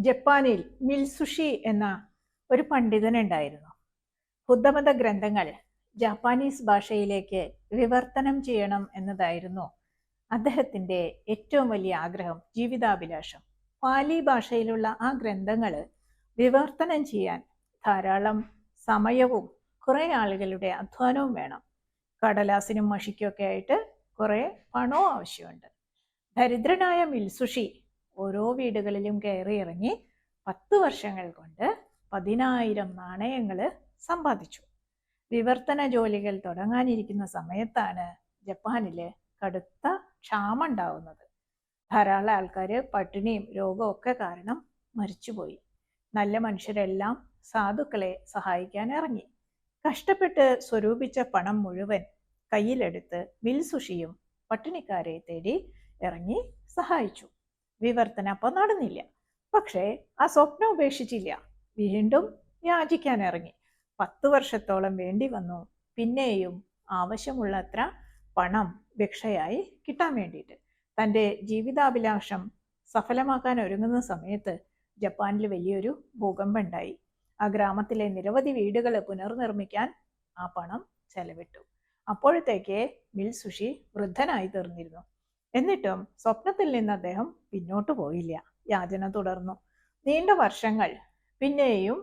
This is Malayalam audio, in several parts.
ജപ്പാനിൽ മിൽസുഷി എന്ന ഒരു പണ്ഡിതനുണ്ടായിരുന്നു. ബുദ്ധമത ഗ്രന്ഥങ്ങൾ ജാപ്പാനീസ് ഭാഷയിലേക്ക് വിവർത്തനം ചെയ്യണം എന്നതായിരുന്നു അദ്ദേഹത്തിന്റെ ഏറ്റവും വലിയ ആഗ്രഹം ജീവിതാഭിലാഷം. പാലി ഭാഷയിലുള്ള ആ ഗ്രന്ഥങ്ങൾ വിവർത്തനം ചെയ്യാൻ ധാരാളം സമയവും കുറേ ആളുകളുടെ അധ്വാനവും വേണം. കടലാസിനും മഷിക്കൊക്കെ ആയിട്ട് കുറേ പണവും ആവശ്യമുണ്ട്. ദരിദ്രനായ മിൽസുഷി ഓരോ വീടുകളിലും കയറി ഇറങ്ങി പത്ത് വർഷങ്ങൾ കൊണ്ട് പതിനായിരം നാണയങ്ങൾ സമ്പാദിച്ചു. വിവർത്തന ജോലികൾ തുടങ്ങാനിരിക്കുന്ന സമയത്താണ് ജപ്പാനിൽ കടുത്ത ക്ഷാമം ഉണ്ടാവുന്നത് ധാരാളം ആൾക്കാർ പട്ടിണിയും രോഗവും ഒക്കെ കാരണം മരിച്ചുപോയി. നല്ല മനുഷ്യരെല്ലാം സാധുക്കളെ സഹായിക്കാൻ ഇറങ്ങി. കഷ്ടപ്പെട്ട് സ്വരൂപിച്ച പണം മുഴുവൻ കയ്യിലെടുത്ത് മിൽസുഷിയും പട്ടിണിക്കാരെ തേടി ഇറങ്ങി സഹായിച്ചു. വിവർത്തന അപ്പോൾ നടന്നില്ല. പക്ഷേ ആ സ്വപ്നം ഉപേക്ഷിച്ചില്ല. വീണ്ടും യാചിക്കാൻ ഇറങ്ങി. പത്ത് വർഷത്തോളം വേണ്ടി വന്നു. പിന്നെയും ആവശ്യമുള്ളത്ര പണം ഭിക്ഷയായി കിട്ടാൻ വേണ്ടിയിട്ട്. തന്റെ ജീവിതാഭിലാഷം സഫലമാക്കാൻ ഒരുങ്ങുന്ന സമയത്ത് ജപ്പാനിൽ വലിയൊരു ഭൂകമ്പം ഉണ്ടായി ആ ഗ്രാമത്തിലെ നിരവധി വീടുകൾ പുനർനിർമ്മിക്കാൻ ആ പണം ചെലവിട്ടു. അപ്പോഴത്തേക്ക് മിൽ സുഷി വൃദ്ധനായി തീർന്നിരുന്നു. എന്നിട്ടും സ്വപ്നത്തിൽ നിന്ന് അദ്ദേഹം പിന്നോട്ട് പോയില്ല. യാചന തുടർന്നു. നീണ്ട വർഷങ്ങൾ പിന്നെയും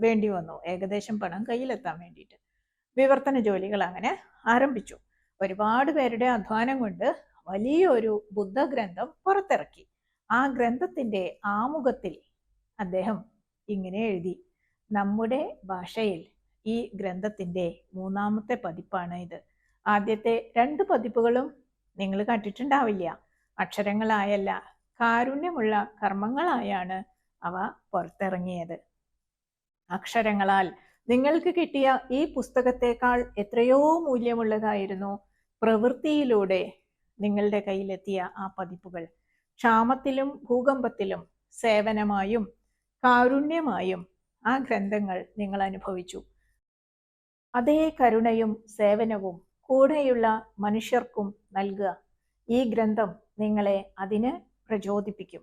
വേണ്ടി വന്നു. ഏകദേശം പണം കയ്യിലെത്താൻ വേണ്ടിയിട്ട്. വിവർത്തന ജോലികൾ അങ്ങനെ ആരംഭിച്ചു. ഒരുപാട് പേരുടെ അധ്വാനം കൊണ്ട് വലിയൊരു ബുദ്ധഗ്രന്ഥം പുറത്തിറക്കി. ആ ഗ്രന്ഥത്തിന്റെ ആമുഖത്തിൽ അദ്ദേഹം ഇങ്ങനെ എഴുതി. നമ്മുടെ ഭാഷയിൽ ഈ ഗ്രന്ഥത്തിന്റെ മൂന്നാമത്തെ പതിപ്പാണ് ഇത്. ആദ്യത്തെ രണ്ട് പതിപ്പുകളും നിങ്ങൾ കണ്ടിട്ടുണ്ടാവില്ല. അക്ഷരങ്ങളായല്ല കാരുണ്യമുള്ള കർമ്മങ്ങളായാണ് അവ പുറത്തിറങ്ങിയത്. അക്ഷരങ്ങളാൽ നിങ്ങൾക്ക് കിട്ടിയ ഈ പുസ്തകത്തെക്കാൾ എത്രയോ മൂല്യമുള്ളതായിരുന്നു പ്രവൃത്തിയിലൂടെ നിങ്ങളുടെ കയ്യിലെത്തിയ ആ പതിപ്പുകൾ. ക്ഷാമത്തിലും ഭൂകമ്പത്തിലും സേവനമായും കാരുണ്യമായും ആ ഗ്രന്ഥങ്ങൾ നിങ്ങൾ അനുഭവിച്ചു. അതേ കരുണയും സേവനവും കൂടെയുള്ള മനുഷ്യർക്കും നൽകുക. ഈ ഗ്രന്ഥം നിങ്ങളെ അതിന് പ്രചോദിപ്പിക്കും.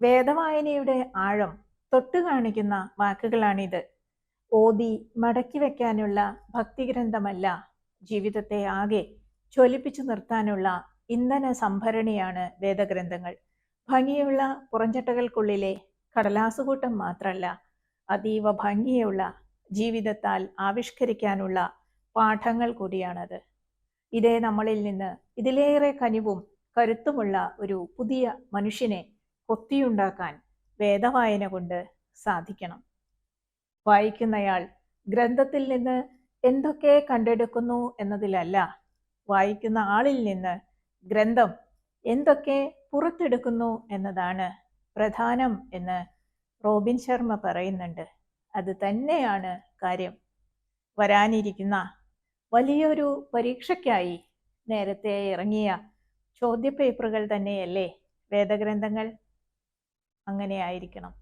വേദവായനയുടെ ആഴം തൊട്ടു കാണിക്കുന്ന വാക്കുകളാണിത്. ഓതി മടക്കി വെക്കാനുള്ള ഭക്തിഗ്രന്ഥമല്ല ജീവിതത്തെ ആകെ ചൊലിപ്പിച്ചു നിർത്താനുള്ള ഇന്ധന സംഭരണിയാണ് വേദഗ്രന്ഥങ്ങൾ. ഭംഗിയുള്ള പുറഞ്ചട്ടകൾക്കുള്ളിലെ കടലാസുകൂട്ടം മാത്രമല്ല അതീവ ഭംഗിയുള്ള ജീവിതത്താൽ ആവിഷ്കരിക്കാനുള്ള പാഠങ്ങൾ കൂടിയാണത്. ഇതേ നമ്മളിൽ നിന്ന് ഇതിലേറെ കനിവും കരുത്തുമുള്ള ഒരു പുതിയ മനുഷ്യനെ കൊത്തിയുണ്ടാക്കാൻ വേദവായന കൊണ്ട് സാധിക്കണം. വായിക്കുന്നയാൾ ഗ്രന്ഥത്തിൽ നിന്ന് എന്തൊക്കെ കണ്ടെടുക്കുന്നു എന്നതിലല്ല വായിക്കുന്ന ആളിൽ നിന്ന് ഗ്രന്ഥം എന്തൊക്കെ പുറത്തെടുക്കുന്നു എന്നതാണ് പ്രധാനം എന്ന് റോബിൻ ശർമ്മ പറയുന്നുണ്ട്. അത് തന്നെയാണ് കാര്യം. വരാനിരിക്കുന്ന വലിയൊരു പരീക്ഷയ്ക്കായി നേരത്തെ ഇറങ്ങിയ ചോദ്യപേപ്പറുകൾ തന്നെയല്ലേ വേദഗ്രന്ഥങ്ങൾ? അങ്ങനെ ആയിരിക്കണം